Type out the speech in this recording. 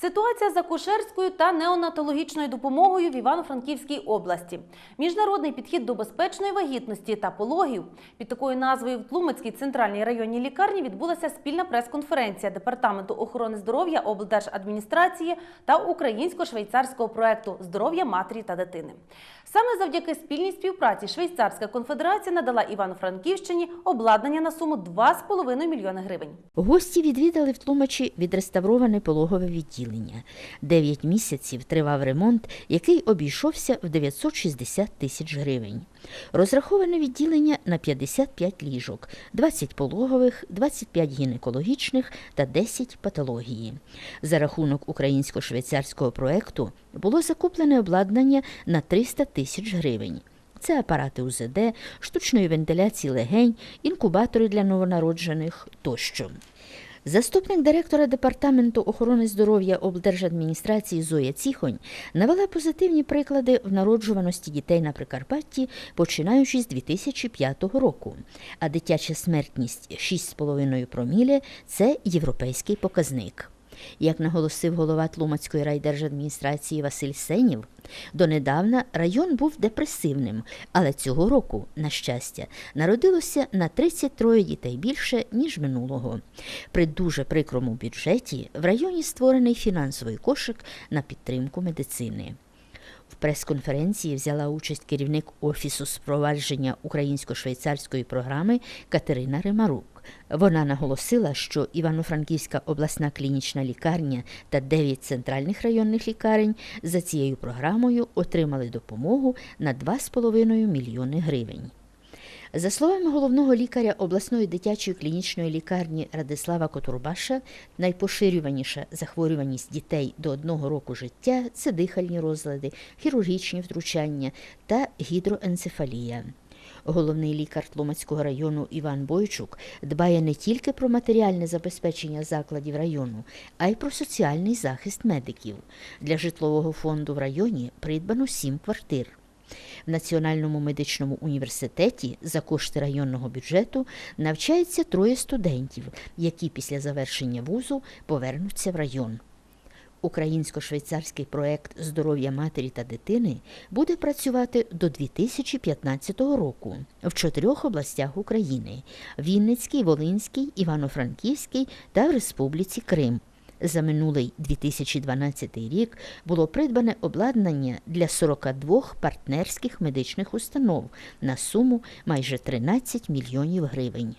Ситуація з акушерською та неонатологічною допомогою в Івано-Франківській області. Міжнародний підхід до безпечної вагітності та пологів. Під такою назвою в Тлумацькій центральній районній лікарні відбулася спільна прес-конференція Департаменту охорони здоров'я облдержадміністрації та українсько-швейцарського проекту Здоров'я матері та дитини. Саме завдяки спільній співпраці Швейцарська конфедерація надала Івано-Франківщині обладнання на суму 2,5 мільйони гривень. Гості відвідали в Тлумачі відреставроване пологове відділення. Дев'ять місяців тривав ремонт, який обійшовся в 960 тисяч гривень. Розраховане відділення на 55 ліжок, 20 пологових, 25 гінекологічних та 10 патології. За рахунок українсько-швейцарського проекту було закуплене обладнання на 300 тисяч гривень. Це апарати УЗД, штучної вентиляції легень, інкубатори для новонароджених тощо. Заступник директора департаменту охорони здоров'я облдержадміністрації Зоя Ціхонь навела позитивні приклади в народжуваності дітей на Прикарпатті, починаючи з 2005 року. А дитяча смертність 6,5 проміле – це європейський показник. Як наголосив голова Тлумацької райдержадміністрації Василь Сенів, донедавна район був депресивним, але цього року, на щастя, народилося на 33 дітей більше, ніж минулого. При дуже прикрому бюджеті в районі створений фінансовий кошик на підтримку медицини. В прес-конференції взяла участь керівник Офісу спровадження українсько-швейцарської програми Катерина Римарук. Вона наголосила, що Івано-Франківська обласна клінічна лікарня та 9 центральних районних лікарень за цією програмою отримали допомогу на 2,5 мільйони гривень. За словами головного лікаря обласної дитячої клінічної лікарні Радислава Котурбаша, найпоширюваніша захворюваність дітей до одного року життя це дихальні розлади, хірургічні втручання та гідроенцефалія. Головний лікар Тлумацького району Іван Бойчук дбає не тільки про матеріальне забезпечення закладів району, а й про соціальний захист медиків. Для житлового фонду в районі придбано сім квартир. В Національному медичному університеті за кошти районного бюджету навчається троє студентів, які після завершення вузу повернуться в район. Українсько-швейцарський проект здоров'я матері та дитини буде працювати до 2015 року в чотирьох областях України: Вінницькій, Волинській, Івано-Франківській та в Республіці Крим. За минулий 2012 рік було придбане обладнання для 42 партнерських медичних установ на суму майже 13 мільйонів гривень.